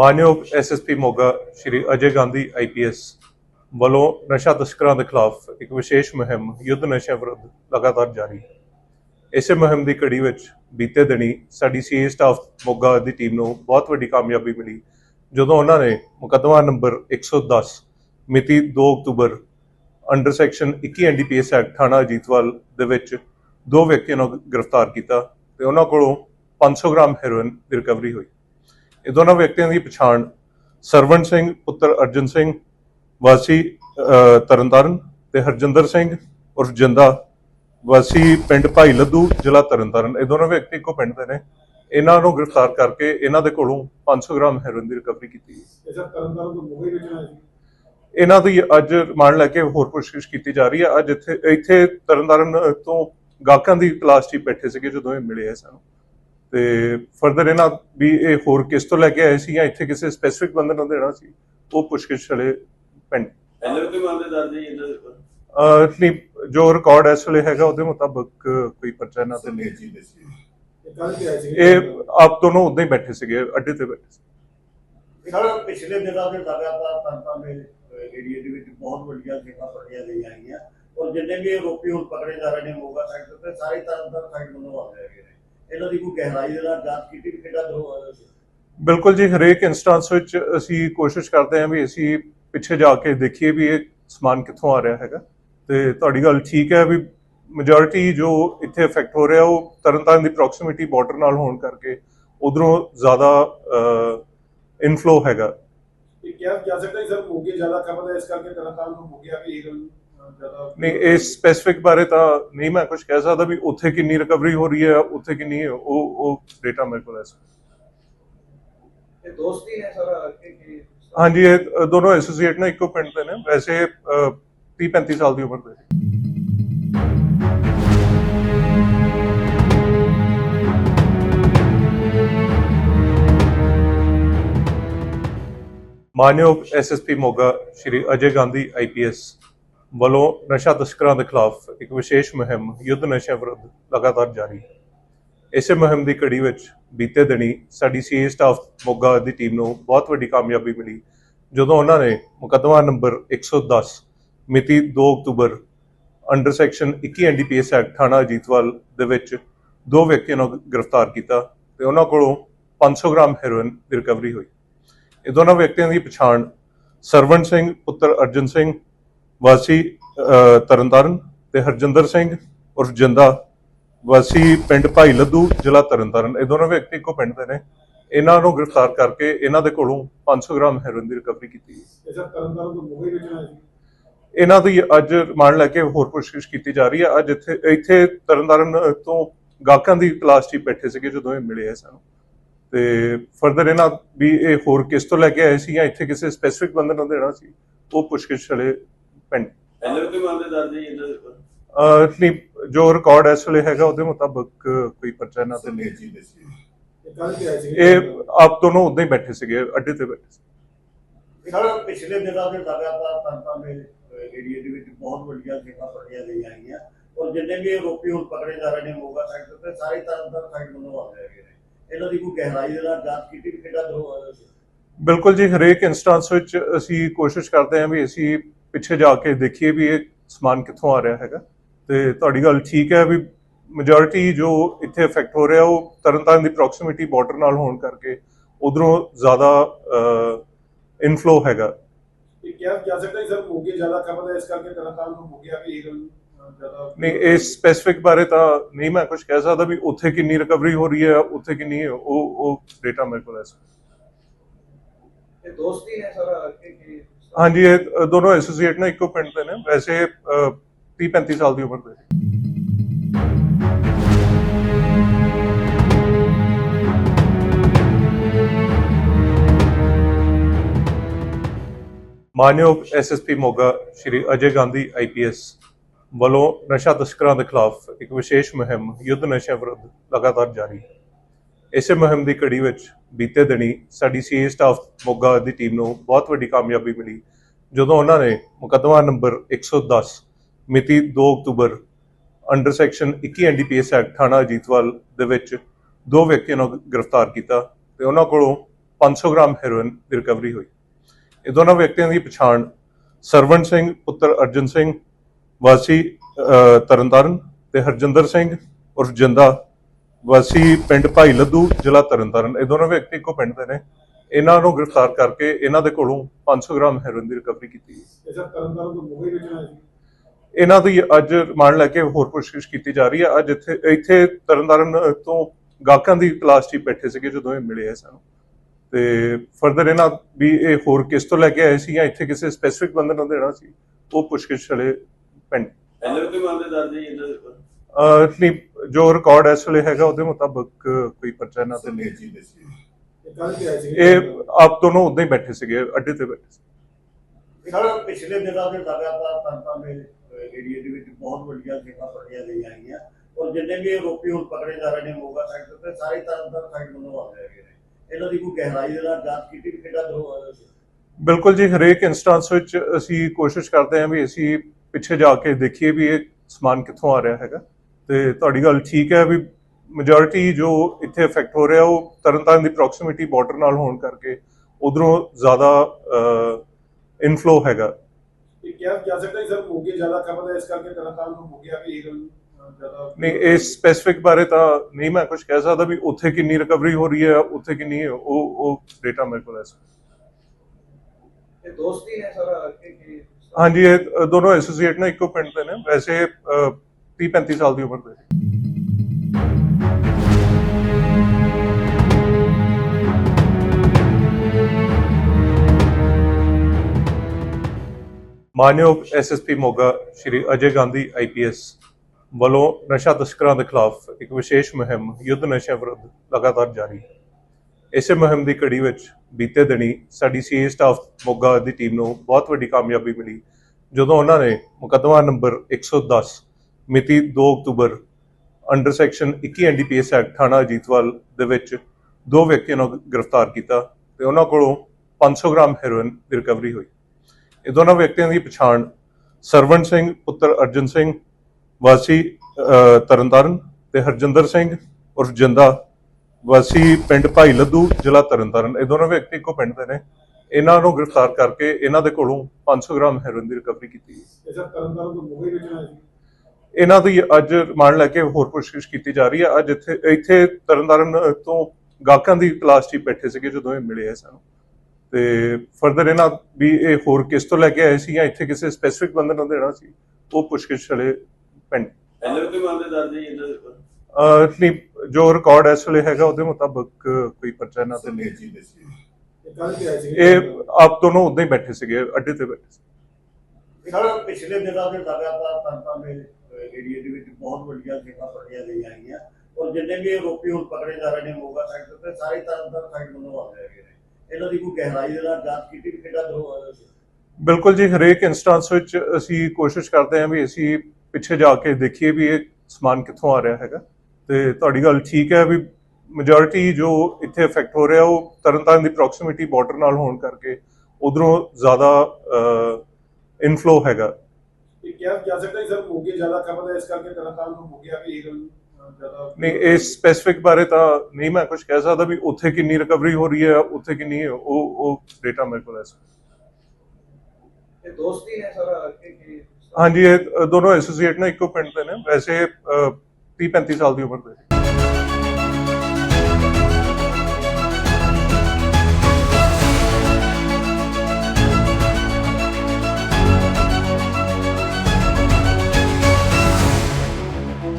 ਮਾਨਯੋਗ SSP Moga Shri Ajay Gandhi IPS ਵੱਲੋਂ ਨਸ਼ਾ ਤਸਕਰਾਂ ਦੇ ਖਿਲਾਫ ਇੱਕ ਵਿਸ਼ੇਸ਼ ਮੁਹਿੰਮ, ਯੁੱਧ ਨਸ਼ਾ ਵਿਰੁੱਧ ਲਗਾਤਾਰ ਜਾਰੀ। ਇਸੇ ਮੁਹਿੰਮ ਦੀ ਕੜੀ ਵਿੱਚ ਬੀਤੇ ਦਿਨੀ ਸਾਡੀ ਸੀਏ ਸਟਾਫ ਮੋਗਾ ਦੀ ਟੀਮ ਨੂੰ ਬਹੁਤ ਵੱਡੀ ਕਾਮਯਾਬੀ ਮਿਲੀ, ਜਦੋਂ ਉਹਨਾਂ ਨੇ ਮੁਕੱਦਮਾ ਨੰਬਰ 110 ਮਿਤੀ 2 ਅਕਤੂਬਰ ਅੰਡਰ ਸੈਕਸ਼ਨ 21 ਐਨਡੀਪੀਐਸ ਐਕਟ ਥਾਣਾ ਅਜੀਤਵਾਲ ਦੇ ਵਿੱਚ ਦੋ ਵਿਅਕਤੀਆਂ ਨੂੰ ਗ੍ਰਿਫਤਾਰ ਕੀਤਾ ਤੇ ਉਹਨਾਂ ਕੋਲੋਂ 500 ਗ੍ਰਾਮ ਹੈਰੋਇਨ ਦੀ ਰਿਕਵਰੀ ਹੋਈ। ਇਹ ਦੋਨਾਂ ਵਿਅਕਤੀਆਂ ਦੀ ਪਛਾਣ ਸਰਵਣ ਸਿੰਘ ਪੁੱਤਰ ਅਰਜਨ ਸਿੰਘ ਵਾਸੀ ਤਰਨਤਾਰਨ ਤੇ ਹਰਜਿੰਦਰ ਸਿੰਘ ਉਰਫ ਜਿੰਦਾ ਵਾਸੀ ਪਿੰਡ ਭਾਈ ਲੱਦੂ ਜ਼ਿਲ੍ਹਾ ਤਰਨਤਾਰਨ। ਇਹ ਦੋਨੋਂ ਵਿਅਕਤੀ ਇੱਕੋ ਪਿੰਡ ਦੇ ਨੇ। ਇਹਨਾਂ ਨੂੰ ਗ੍ਰਿਫਤਾਰ ਕਰਕੇ ਇਹਨਾਂ ਦੇ ਕੋਲੋਂ 500 ਗ੍ਰਾਮ ਹੈਰੋਇਨ ਦੀ ਰਿਕਵਰੀ ਕੀਤੀ ਸੀ। ਇਹਨਾਂ ਦੀ ਅੱਜ ਰਿਮਾਂਡ ਲੈ ਕੇ ਹੋਰ ਪੁੱਛਗਿੱਛ ਕੀਤੀ ਜਾ ਰਹੀ ਹੈ। ਅੱਜ ਇੱਥੇ ਇੱਥੇ ਤਰਨਤਾਰਨ ਤੋਂ ਗਾਹਕਾਂ ਦੀ ਤਲਾਸ਼ 'ਚ ਬੈਠੇ ਸੀਗੇ ਜਦੋਂ ਇਹ ਮਿਲੇ ਸਾਨੂੰ। ਤੇ ਫਰਦਰ ਇਹਨਾਂ ਵੀ ਇਹ ਹੋਰ ਕਿਸ ਤੋਂ ਲੈ ਕੇ ਆਏ ਸੀ ਜਾਂ ਇੱਥੇ ਕਿਸੇ ਸਪੈਸੀਫਿਕ ਬੰਦੇ ਨੂੰ ਦੇਣਾ ਸੀ ਉਹ ਪੁੱਛਗਿੱਛ ਵਾਲੇ ਪਿੰਡ ਪਹਿਲੇ ਵੀ ਮਾਮਲੇ ਦਰਜ ਇਹਨਾਂ ਦੇ ਉੱਪਰ? ਅਹ ਨਹੀਂ ਜੋ ਰਿਕਾਰਡ ਇਸ ਵੇਲੇ ਹੈਗਾ ਉਹਦੇ ਮੁਤਾਬਕ ਕੋਈ ਪਰਚਾ ਇਹਨਾਂ ਤੇ ਨਹੀਂ। ਸੀ। ਇਹ ਆਪ ਦੋਨੋਂ ਉਦਾਂ ਹੀ ਬੈਠੇ ਸੀਗੇ ਅੱਡੇ ਤੇ ਬੈਠੇ ਸੀ। ਸਰ ਪਿਛਲੇ ਦਿਨਾਂ ਦੇ ਲਗਾਤਾਰ ਤੰਤਾਂ ਦੇ ਏਰੀਆ ਦੇ ਵਿੱਚ ਬਹੁਤ ਵੱਡੀਆਂ ਖੇਤਾਂ ਪੜੀਆਂ ਗਈਆਂ ਹੈਗੀਆਂ। ਔਰ ਜਿੰਨੇ ਵੀ ਆਰੋਪੀ ਹੁਣ ਪਕੜੇ ਜਾ ਰਹੇ ਨੇ ਮੋਗਾ ਸਾਈਡ ਤੇ ਸਾਰੇ ਤਰਨਤਾਰਨ ਸਾਈਡ ਵੱਲੋਂ ਆ ਰਹੇ ਨੇ। ਇਹਨਾਂ ਦੀ ਕੋਈ ਗਹਿਰਾਈ ਦੇ ਨਾਲ ਜਾਂਚ ਕੀਤੀ ਵੀ ਕਿਹੜਾ ਗਰੋਹ ਹੈ ਬਿਲਕੁਲ ਜੀ ਹਰੇਕ ਇਨਸਟੈਂਸ ਵਿੱਚ ਅਸੀਂ ਕੋਸ਼ਿਸ਼ ਕਰਦੇ ਹਾਂ ਵੀ ਅਸੀਂ ਪਿੱਛੇ ਜਾ ਕੇ ਦੇਖੀਏ ਵੀ ਇਹ ਸਮਾਨ ਕਿੱਥੋਂ ਆ ਰਿਹਾ ਹੈਗਾ। ਤੇ ਤੁਹਾਡੀ ਗੱਲ ਠੀਕ ਹੈ ਵੀ ਮੈਜੋਰਿਟੀ ਜੋ ਇੱਥੇ ਇਫੈਕਟ ਹੋ ਰਿਹਾ ਉਹ ਤਰਨਤਾਰਨ ਦੀ ਪ੍ਰੋਕਸੀਮਿਟੀ ਬਾਰਡਰ ਨਾਲ ਹੋਣ ਕਰਕੇ ਉਧਰੋਂ ਜ਼ਿਆਦਾ ਇਨਫਲੋ ਹੈਗਾ। ਇਹ ਕਿਹਾ ਜਾ ਸਕਦਾ ਹੈ ਸਰ ਮੋਗੇ ਜ਼ਿਆਦਾ ਖਪਤ ਹੈ ਇਸ ਕਰਕੇ ਤਰਨ ਤਾਰਨ ਤੋਂ ਮੋਗੇ ਆ ਕੇ ਜ਼ਿਆਦਾ ਨਹੀਂ ਇਸ ਸਪੈਸੀਫਿਕ ਬਾਰੇ ਤਾਂ ਨਹੀਂ ਮੈਂ ਕੁਝ ਕਹਿ ਸਕਦਾ ਵੀ ਉੱਥੇ ਕਿੰਨੀ ਰਿਕਵਰੀ ਹੋ ਰਹੀ ਹੈ ਉੱਥੇ ਕਿੰਨੀ ਹੈ, ਉਹ ਉਹ ਡੇਟਾ ਮੇਰੇ ਕੋਲ ਹੈ ਇਹ ਦੋਸਤੀ ਹੈ ਸਾਰਾ ਕਿ ਕਿ ਹਾਂਜੀ ਇਹ ਦੋਨੋਂ ਐਸੋਸੀਏਟ ਨੇ ਇੱਕੋ ਪਿੰਡ ਦੇ ਨੇ। ਵੈਸੇ 30 35 ਸਾਲ ਦੀ ਉਮਰ ਦੇ ਮਾਨਯੋਗ ਐਸਐਸਪੀ ਮੋਗਾ ਸ਼੍ਰੀ ਅਜੇ ਗਾਂਧੀ ਆਈਪੀਐਸ ਵੱਲੋਂ ਨਸ਼ਾ ਤਸਕਰਾਂ ਦੇ ਖਿਲਾਫ ਇੱਕ ਵਿਸ਼ੇਸ਼ ਮੁਹਿੰਮ, ਯੁੱਧ ਨਸ਼ਿਆਂ ਵਿਰੁੱਧ ਲਗਾਤਾਰ ਜਾਰੀ। ਇਸੇ ਮੁਹਿੰਮ ਦੀ ਕੜੀ ਵਿੱਚ ਬੀਤੇ ਦਿਨੀ ਸਾਡੀ ਸੀਏ ਸਟਾਫ ਮੋਗਾ ਦੀ ਟੀਮ ਨੂੰ ਬਹੁਤ ਵੱਡੀ ਕਾਮਯਾਬੀ ਮਿਲੀ, ਜਦੋਂ ਉਹਨਾਂ ਨੇ ਮੁਕੱਦਮਾ ਨੰਬਰ 110 ਮਿਤੀ 2 ਅਕਤੂਬਰ ਅੰਡਰ ਸੈਕਸ਼ਨ 21 ਐਨਡੀਪੀਐਸ ਐਕਟ ਥਾਣਾ ਅਜੀਤਵਾਲ ਦੇ ਵਿੱਚ ਦੋ ਵਿਅਕਤੀਆਂ ਨੂੰ ਗ੍ਰਿਫਤਾਰ ਕੀਤਾ ਤੇ ਉਹਨਾਂ ਕੋਲੋਂ 500 ਗ੍ਰਾਮ ਹੈਰੋਇਨ ਦੀ ਰਿਕਵਰੀ ਹੋਈ। ਇਹ ਦੋਨਾਂ ਵਿਅਕਤੀਆਂ ਦੀ ਪਛਾਣ ਸਰਵਣ ਸਿੰਘ, ਪੁੱਤਰ ਅਰਜਨ ਸਿੰਘ ਵਾਸੀ ਤਰਨਤਾਰਨ ਤੇ ਹਰਜਿੰਦਰ ਸਿੰਘ ਉਰਫ ਜਿੰਦਾ ਵਾਸੀ ਪਿੰਡ ਭਾਈ ਲੱਦੂ ਜ਼ਿਲ੍ਹਾ ਤਰਨਤਾਰਨ। ਇਹ ਦੋਨੋਂ ਵਿਅਕਤੀ ਇੱਕੋ ਪਿੰਡ ਦੇ ਨੇ। ਇਹਨਾਂ ਨੂੰ ਗ੍ਰਿਫਤਾਰ ਕਰਕੇ ਇਹਨਾਂ ਦੇ ਕੋਲੋਂ 500 ਗ੍ਰਾਮ ਹੈਰੋਇਨ ਦੀ ਰਿਕਵਰੀ ਕੀਤੀ ਹੈ ਇਹਨਾਂ ਦੀ ਅੱਜ ਰਿਮਾਂਡ ਲੈ ਕੇ ਹੋਰ ਪੁੱਛਗਿੱਛ ਕੀਤੀ ਜਾ ਰਹੀ ਹੈ। ਅੱਜ ਇੱਥੇ ਇੱਥੇ ਤਰਨਤਾਰਨ ਤੋਂ ਗਾਹਕਾਂ ਦੀ ਤਲਾਸ਼ 'ਚ ਬੈਠੇ ਸੀਗੇ ਜਦੋਂ ਇਹ ਮਿਲੇ ਆ ਸਾਨੂੰ। ਤੇ ਫਰਦਰ ਇਹਨਾਂ ਵੀ ਇਹ ਹੋਰ ਕਿਸ ਤੋਂ ਲੈ ਕੇ ਆਏ ਸੀ ਜਾਂ ਇੱਥੇ ਕਿਸੇ ਸਪੈਸੀਫਿਕ ਬੰਦੇ ਨੂੰ ਦੇਣਾ ਸੀ ਉਹ ਪੁੱਛਗਿੱਛ ਵਾਲੇ ਪਿੰਡ। ਪਹਿਲੇ ਵੀ ਕੋਈ ਮਾਮਲੇ ਦਰਜ ਹੈ ਇਹਨਾਂ ਦੇ ਉੱਪਰ? ਅਹ ਨਹੀਂ ਜੋ ਰਿਕਾਰਡ ਇਸ ਵੇਲੇ ਹੈਗਾ ਉਹਦੇ ਮੁਤਾਬਕ ਕੋਈ ਪਰਚਾ ਇਹਨਾਂ ਤੇ ਨਹੀਂ। ਕੱਲ ਆਏ ਸੀ। ਇਹ ਆਪ ਦੋਨੋਂ ਉਦਾਂ ਹੀ ਬੈਠੇ ਸੀਗੇ ਅੱਡੇ ਤੇ ਬੈਠੇ ਸੀ। ਸਰ ਪਿਛਲੇ ਦਿਨਾਂ ਦੇ ਲਗਾਤਾਰ ਤੰਤਾਂ ਦੇ ਏਰੀਆ ਦੇ ਵਿੱਚ ਬਹੁਤ ਵੱਡੀਆਂ ਖੇਤਾਂ ਪੜੀਆਂ ਗਈਆਂ ਹੈਗੀਆਂ। ਔਰ ਜਿੰਨੇ ਵੀ ਆਰੋਪੀ ਹੁਣ ਪਕੜੇ ਜਾ ਰਹੇ ਨੇ ਮੋਗਾ ਸਾਈਡ ਤੇ ਸਾਰੇ ਤਰਨਤਾਰਨ ਸਾਈਡ ਵੱਲੋਂ ਆ ਰਹੇ ਹੈਗੇ ਨੇ। ਇਹਨਾਂ ਦੀ ਕੋਈ ਗਹਿਰਾਈ ਦੇ ਨਾਲ ਜਾਂਚ ਕੀਤੀ ਵੀ ਕਿਹੜਾ ਗਰੋਹ ਹੈ ਬਿਲਕੁਲ ਜੀ ਹਰੇਕ ਇਨਸਟੈਂਸ ਵਿੱਚ ਅਸੀਂ ਕੋਸ਼ਿਸ਼ ਕਰਦੇ ਹਾਂ ਵੀ ਅਸੀਂ ਪਿੱਛੇ ਜਾ ਕੇ ਦੇਖੀਏ ਵੀ ਇਹ ਸਮਾਨ ਕਿੱਥੋਂ ਆ ਰਿਹਾ ਹੈਗਾ। ਤੇ ਤੁਹਾਡੀ ਗੱਲ ਠੀਕ ਹੈ ਵੀ ਮੈਜੋਰਿਟੀ ਜੋ ਇੱਥੇ ਇਫੈਕਟ ਹੋ ਰਿਹਾ ਉਹ ਤਰਨਤਾਰਨ ਦੀ ਪ੍ਰੋਕਸੀਮਿਟੀ ਬਾਰਡਰ ਨਾਲ ਹੋਣ ਕਰਕੇ ਉਧਰੋਂ ਜ਼ਿਆਦਾ ਇਨਫਲੋ ਹੈਗਾ। ਇਹ ਕਿਹਾ ਜਾ ਸਕਦਾ ਹੈ ਸਰ ਮੋਗੇ ਜ਼ਿਆਦਾ ਖਪਤ ਹੈ ਇਸ ਕਰਕੇ ਤਰਨ ਤਾਰਨ ਤੋਂ ਮੋਗੇ ਆ ਕੇ ਹੀਰੋਇਨ ਜ਼ਿਆਦਾ ਨਹੀਂ ਇਸ ਸਪੈਸੀਫਿਕ ਬਾਰੇ ਤਾਂ ਨਹੀਂ ਮੈਂ ਕੁਝ ਕਹਿ ਸਕਦਾ ਵੀ ਉੱਥੇ ਕਿੰਨੀ ਰਿਕਵਰੀ ਹੋ ਰਹੀ ਹੈ ਉੱਥੇ ਕਿੰਨੀ ਹੈ, ਉਹ ਉਹ ਡੇਟਾ ਮੇਰੇ ਕੋਲ ਹੈ ਇਹ ਦੋਸਤੀ ਹੈ ਸਾਰਾ ਕਿ ਕਿ ਹਾਂਜੀ ਇਹ ਅ, ਦੋਨੋਂ ਐਸੋਸੀਏਟ ਨੇ ਇੱਕੋ ਪਿੰਡ ਦੇ ਨੇ। ਵੈਸੇ 30 35 ਸਾਲ ਦੀ ਉਮਰ ਦੇ। ਮਾਨਯੋਗ ਐਸਐਸਪੀ ਮੋਗਾ ਸ਼੍ਰੀ ਅਜੇ ਗਾਂਧੀ ਆਈਪੀਐਸ ਵੱਲੋਂ ਨਸ਼ਾ ਤਸਕਰਾਂ ਦੇ ਖਿਲਾਫ ਇੱਕ ਵਿਸ਼ੇਸ਼ ਮੁਹਿੰਮ ਯੁੱਧ ਨਸ਼ਿਆਂ ਵਿਰੁੱਧ ਲਗਾਤਾਰ ਜਾਰੀ। ਹੈ ਇਸੇ ਮੁਹਿੰਮ ਦੀ ਕੜੀ ਵਿੱਚ ਬੀਤੇ ਦਿਨੀ ਸਾਡੀ ਸੀਏ ਸਟਾਫ ਮੋਗਾ ਦੀ ਟੀਮ ਨੂੰ ਬਹੁਤ ਵੱਡੀ ਕਾਮਯਾਬੀ ਮਿਲੀ। ਜਦੋਂ ਉਹਨਾਂ ਨੇ ਮੁਕੱਦਮਾ ਨੰਬਰ 110 ਮਿਤੀ 2 ਅਕਤੂਬਰ ਅੰਡਰ ਸੈਕਸ਼ਨ 21 ਐਨਡੀਪੀਐਸ ਐਕਟ ਥਾਣਾ ਅਜੀਤਵਾਲ ਦੇ ਵਿੱਚ ਦੋ ਵਿਅਕਤੀਆਂ ਨੂੰ ਗ੍ਰਿਫਤਾਰ ਕੀਤਾ ਤੇ ਉਹਨਾਂ ਕੋਲੋਂ 500 ਗ੍ਰਾਮ ਹੈਰੋਇਨ ਦੀ ਰਿਕਵਰੀ ਹੋਈ। ਇਹ ਦੋਨਾਂ ਵਿਅਕਤੀਆਂ ਦੀ ਪਛਾਣ ਸਰਵਣ ਸਿੰਘ, ਪੁੱਤਰ ਅਰਜਨ ਸਿੰਘ, ਵਾਸੀ ਤਰਨਤਾਰਨ ਤੇ ਹਰਜਿੰਦਰ ਸਿੰਘ ਉਰਫ ਜਿੰਦਾ ਵਾਸੀ ਪਿੰਡ ਭਾਈ ਲੱਦੂ ਜ਼ਿਲ੍ਹਾ ਤਰਨਤਾਰਨ। ਇਹ ਦੋਨੋਂ ਵਿਅਕਤੀ ਇੱਕੋ ਪਿੰਡ ਦੇ ਨੇ। ਇਹਨਾਂ ਨੂੰ ਗ੍ਰਿਫਤਾਰ ਕਰਕੇ ਇਹਨਾਂ ਦੇ ਕੋਲੋਂ 500 ਗ੍ਰਾਮ ਹੈਰੋਇਨ ਦੀ ਰਿਕਵਰੀ ਕੀਤੀ ਹੈ ਇਹਨਾਂ ਦੀ ਅੱਜ ਰਿਮਾਂਡ ਲੈ ਕੇ ਹੋਰ ਪੁੱਛਗਿੱਛ ਕੀਤੀ ਜਾ ਰਹੀ ਹੈ। ਅੱਜ ਇੱਥੇ ਇੱਥੇ ਤਰਨਤਾਰਨ ਤੋਂ ਗਾਹਕਾਂ ਦੀ ਤਲਾਸ਼ 'ਚ ਬੈਠੇ ਸੀਗੇ ਜਦੋਂ ਇਹ ਮਿਲੇ ਆ ਸਾਨੂੰ। ਤੇ ਫਰਦਰ ਇਹਨਾਂ ਵੀ ਇਹ ਹੋਰ ਕਿਸ ਤੋਂ ਲੈ ਕੇ ਆਏ ਸੀ ਜਾਂ ਇੱਥੇ ਕਿਸੇ ਸਪੈਸੀਫਿਕ ਬੰਦੇ ਨੂੰ ਦੇਣਾ ਸੀ ਉਹ ਪੁੱਛਗਿੱਛ ਵਾਲੇ ਪਿੰਡ। ਐਲਆਰਪੀ ਮਾਮਲੇ ਦਰਜ ਹੈ ਜੀ ਇਹਨਾਂ ਦੇ ਨਹੀਂ ਜੋ ਰਿਕਾਰਡ ਇਸ ਵੇਲੇ ਹੈਗਾ ਉਹਦੇ ਮੁਤਾਬਕ ਕੋਈ ਪਰਚਾ ਇਹਨਾਂ ਤੇ ਨਹੀਂ। ਇਹ ਕੱਲ ਆਏ ਸੀ। ਇਹ ਆਪ ਦੋਨੋਂ ਉਦਾਂ ਹੀ ਬੈਠੇ ਸੀਗੇ ਅੱਡੇ ਤੇ ਬੈਠੇ ਸੀ। ਸਰ ਪਿਛਲੇ ਦਿਨਾਂ ਦੇ ਲਗਾਤਾਰ ਤਰਨਤਾਰਨ ਦੇ ਏਰੀਆ ਦੇ ਵਿੱਚ ਬਹੁਤ ਵੱਡੀਆਂ ਖੇਪਾਂ ਪੜੀਆਂ ਗਈਆਂ ਹੈਗੀਆਂ। ਔਰ ਜਿੰਨੇ ਵੀ ਆਰੋਪੀ ਹੁਣ ਪਕੜੇ ਜਾ ਰਹੇ ਨੇ ਮੋਗਾ ਸਾਈਡ ਤੇ ਸਾਰੇ ਤਰਨਤਾਰਨ ਸਾਈਡ ਵੱਲੋਂ ਆ ਰਹੇ ਹੈਗੇ ਨੇ। ਇਹਨਾਂ ਦੀ ਕੋਈ ਗਹਿਰਾਈ ਦੇ ਨਾਲ ਜਾਂਚ ਕੀਤੀ ਵੀ ਕਿਹੜਾ ਗਰੋਹ ਹੈ ਬਿਲਕੁਲ ਜੀ ਹਰੇਕ ਇਨਸਟੈਂਸ ਵਿੱਚ ਅਸੀਂ ਕੋਸ਼ਿਸ਼ ਕਰਦੇ ਹਾਂ ਵੀ ਅਸੀਂ ਪਿੱਛੇ ਜਾ ਕੇ ਦੇਖੀਏ ਵੀ ਇਹ ਸਮਾਨ ਕਿੱਥੋਂ ਆ ਰਿਹਾ ਹੈਗਾ। ਤੇ ਤੁਹਾਡੀ ਗੱਲ ਠੀਕ ਹੈ ਵੀ ਮੈਜੋਰਿਟੀ ਜੋ ਇੱਥੇ ਇਫੈਕਟ ਹੋ ਰਿਹਾ ਉਹ ਤਰਨਤਾਰਨ ਦੀ ਪ੍ਰੋਕਸੀਮਿਟੀ ਬਾਰਡਰ ਨਾਲ ਹੋਣ ਕਰਕੇ ਉਧਰੋਂ ਜ਼ਿਆਦਾ ਇਨਫਲੋ ਹੈਗਾ। ਇਹ ਕਿਹਾ ਜਾ ਸਕਦਾ ਹੈ ਸਰ ਮੋਗੇ ਜ਼ਿਆਦਾ ਖਪਤ ਹੈ ਇਸ ਕਰਕੇ ਤਰਨਤਾਰਨ ਤੋਂ ਮੋਗੇ ਆ ਕੇ ਇਹ ਗੱਲ ਅਹ, ਜ਼ਿਆਦਾ ਨਹੀਂ ਇਸ ਸਪੈਸੀਫਿਕ ਬਾਰੇ ਤਾਂ ਨਹੀਂ ਮੈਂ ਕੁਝ ਕਹਿ ਸਕਦਾ ਵੀ ਉੱਥੇ ਕਿੰਨੀ ਰਿਕਵਰੀ ਹੋ ਰਹੀ ਹੈ ਉੱਥੇ ਕਿੰਨੀ ਹੈ ਉਹ ਉਹ ਡੇਟਾ ਮੇਰੇ ਕੋਲ ਹੈ ਇਹ ਦੋਸਤੀ ਹੈ ਸਾਰਾ ਹਾਂਜੀ ਇਹ ਦੋਨੋਂ ਐਸੋਸੀਏਟ ਨੇ ਇੱਕੋ ਪਿੰਡ ਦੇ ਨੇ। ਵੈਸੇ 30 35 ਸਾਲ ਦੀ ਉਮਰ ਦੇ ਮਾਨਯੋਗ ਐਸਐਸਪੀ ਮੋਗਾ ਸ਼੍ਰੀ ਅਜੇ ਗਾਂਧੀ ਆਈਪੀਐਸ ਵੱਲੋਂ ਨਸ਼ਾ ਤਸਕਰਾਂ ਦੇ ਖਿਲਾਫ ਇੱਕ ਵਿਸ਼ੇਸ਼ ਮੁਹਿੰਮ ਯੁੱਧ ਨਸ਼ਾ ਵਿਰੁੱਧ ਲਗਾਤਾਰ ਜਾਰੀ। ਹੈ ਇਸੇ ਮੁਹਿੰਮ ਦੀ ਕੜੀ ਵਿੱਚ ਬੀਤੇ ਦਿਨੀ ਸਾਡੀ ਸੀਏ ਸਟਾਫ ਮੋਗਾ ਦੀ ਟੀਮ ਨੂੰ ਬਹੁਤ ਵੱਡੀ ਕਾਮਯਾਬੀ ਮਿਲੀ, ਜਦੋਂ ਉਹਨਾਂ ਨੇ ਮੁਕੱਦਮਾ ਨੰਬਰ 110 ਮਿਤੀ 2 ਅਕਤੂਬਰ, ਅੰਡਰ ਸੈਕਸ਼ਨ 21 ਐਨਡੀਪੀਐਸ ਐਕਟ, ਥਾਣਾ ਅਜੀਤਵਾਲ ਦੇ ਵਿੱਚ ਦੋ ਵਿਅਕਤੀਆਂ ਨੂੰ ਗ੍ਰਿਫਤਾਰ ਕੀਤਾ ਤੇ ਉਹਨਾਂ ਕੋਲੋਂ 500 ਗ੍ਰਾਮ ਹੈਰੋਇਨ ਦੀ ਰਿਕਵਰੀ ਹੋਈ। ਇਹ ਦੋਨਾਂ ਵਿਅਕਤੀਆਂ ਦੀ ਪਛਾਣ ਸਰਵਣ ਸਿੰਘ, ਪੁੱਤਰ ਅਰਜਨ ਸਿੰਘ, ਵਾਸੀ ਤਰਨਤਾਰਨ ਤੇ ਹਰਜਿੰਦਰ ਸਿੰਘ ਉਰਫ ਜਿੰਦਾ, ਵਾਸੀ ਪਿੰਡ ਭਾਈ ਲੱਦੂ, ਜ਼ਿਲ੍ਹਾ ਤਰਨਤਾਰਨ। ਇਹ ਦੋਨੋਂ ਵਿਅਕਤੀ ਇੱਕੋ ਪਿੰਡ ਦੇ ਨੇ। ਇਹਨਾਂ ਨੂੰ ਗ੍ਰਿਫਤਾਰ ਕਰਕੇ ਇਹਨਾਂ ਦੇ ਕੋਲੋਂ 500 ਗ੍ਰਾਮ ਹੈਰੋਇਨ ਦੀ ਰਿਕਵਰੀ ਕੀਤੀ ਹੈ ਇਹਨਾਂ ਦੀ ਅੱਜ ਰਿਮਾਂਡ ਲੈ ਕੇ ਹੋਰ ਪੁੱਛਗਿੱਛ ਕੀਤੀ ਜਾ ਰਹੀ ਹੈ। ਅੱਜ ਇੱਥੇ ਇੱਥੇ ਤਰਨਤਾਰਨ ਤੋਂ ਗਾਹਕਾਂ ਦੀ ਤਲਾਸ਼ 'ਚ ਬੈਠੇ ਸੀਗੇ ਜਦੋਂ ਇਹ ਮਿਲੇ ਆ ਸਾਨੂੰ। ਤੇ ਫਰਦਰ ਇਹਨਾਂ ਵੀ ਇਹ ਹੋਰ ਕਿਸ ਤੋਂ ਲੈ ਕੇ ਆਏ ਸੀ ਜਾਂ ਇੱਥੇ ਕਿਸੇ ਸਪੈਸੀਫਿਕ ਬੰਦੇ ਨੂੰ ਦੇਣਾ ਸੀ ਉਹ ਪੁੱਛਗਿੱਛ ਵਾਲੇ ਪਿੰਡ। ਐਲਆਰਪੀ ਮਾਮਲੇ ਦਰਜ ਹੈ ਜੀ ਇਹਨਾਂ ਦੇ ਉੱਪਰ? ਅਹ ਨਹੀਂ ਜੋ ਰਿਕਾਰਡ ਇਸ ਵੇਲੇ ਹੈਗਾ ਉਹਦੇ ਮੁਤਾਬਕ ਕੋਈ ਪਰਚਾ ਇਹਨਾਂ ਤੇ ਨਹੀਂ। ਇਹ ਕੱਲ ਆਏ ਸੀ। ਇਹ ਆਪ ਦੋਨੋਂ ਉਦਾਂ ਹੀ ਬੈਠੇ ਸੀਗੇ ਅੱਡੇ ਤੇ ਬੈਠੇ ਸੀ। ਸਰ ਪਿਛਲੇ ਦਿਨਾਂ ਦੇ ਲਗਾਤਾਰ ਤਰਨਤਾਰਨ ਦੇ ਏਰੀਆ ਦੇ ਵਿੱਚ ਬਹੁਤ ਵੱਡੀਆਂ ਖੇਪਾਂ ਪੜੀਆਂ ਗਈਆਂ ਹੈਗੀਆਂ। ਔਰ ਜਿੰਨੇ ਵੀ ਆਰੋਪੀ ਹੁਣ ਪਕੜੇ ਜਾ ਰਹੇ ਨੇ ਮੋਗਾ ਸਾਈਡ ਤੇ ਸਾਰੇ ਤਰਨਤਾਰਨ ਸਾਈਡ ਵੱਲੋਂ ਆ ਰਹੇ ਹੈਗੇ ਨੇ। ਇਹਨਾਂ ਦੀ ਕੋਈ ਗਹਿਰਾਈ ਦੇ ਨਾਲ ਜਾਂਚ ਕੀਤੀ ਵੀ ਕਿਹੜਾ ਗਰੋਹ ਬਿਲਕੁਲ ਜੀ, ਹਰੇਕ ਇਨਸਟੈਂਸ ਵਿੱਚ ਅਸੀਂ ਕੋਸ਼ਿਸ਼ ਕਰਦੇ ਹਾਂ ਵੀ ਅਸੀਂ ਪਿੱਛੇ ਜਾ ਕੇ ਦੇਖੀਏ ਵੀ ਇਹ ਸਮਾਨ ਕਿੱਥੋਂ ਆ ਰਿਹਾ ਹੈਗਾ। ਤੇ ਤੁਹਾਡੀ ਗੱਲ ਠੀਕ ਹੈ ਵੀ ਮੈਜੋਰਿਟੀ ਜੋ ਇੱਥੇ ਇਫੈਕਟ ਹੋ ਰਿਹਾ, ਉਹ ਤਰਨਤਾਰਨ ਦੀ ਪ੍ਰੋਕਸੀਮਿਟੀ ਬਾਰਡਰ ਨਾਲ ਹੋਣ ਕਰਕੇ ਉਧਰੋਂ ਜ਼ਿਆਦਾ ਇਨਫਲੋ ਹੈਗਾ। ਕਿਹਾ ਜਾ ਸਕਦਾ ਹੈ ਸਰ ਮੋਗੇ ਜ਼ਿਆਦਾ ਖਪਤ ਹੈ ਇਸ ਕਰਕੇ ਤਰਨਤਾਰਨ ਤੋਂ ਮੋਗੇ ਆ ਕੇ ਇਹ ਗੱਲ ਜ਼ਿਆਦਾ ਨਹੀਂ ਇਸ ਸਪੈਸੀਫਿਕ ਬਾਰੇ ਤਾਂ ਨਹੀਂ ਮੈਂ ਕੁਝ ਕਹਿ ਸਕਦਾ ਵੀ ਉੱਥੇ ਕਿੰਨੀ ਰਿਕਵਰੀ ਹੋ ਰਹੀ ਹੈ ਉੱਥੇ ਕਿੰਨੀ ਹੈ ਉਹ ਉਹ ਡੇਟਾ ਮੇਰੇ ਕੋਲ ਹੈ ਇਹ ਦੋਸਤੀ ਹੈ ਸਾਰਾ ਹਾਂਜੀ ਇਹ ਦੋਨੋਂ ਐਸੋਸੀਏਟ ਨੇ ਇੱਕੋ ਪਿੰਡ ਦੇ ਨੇ। ਵੈਸੇ 30 35 ਸਾਲ ਦੀ ਉਮਰ ਦੇ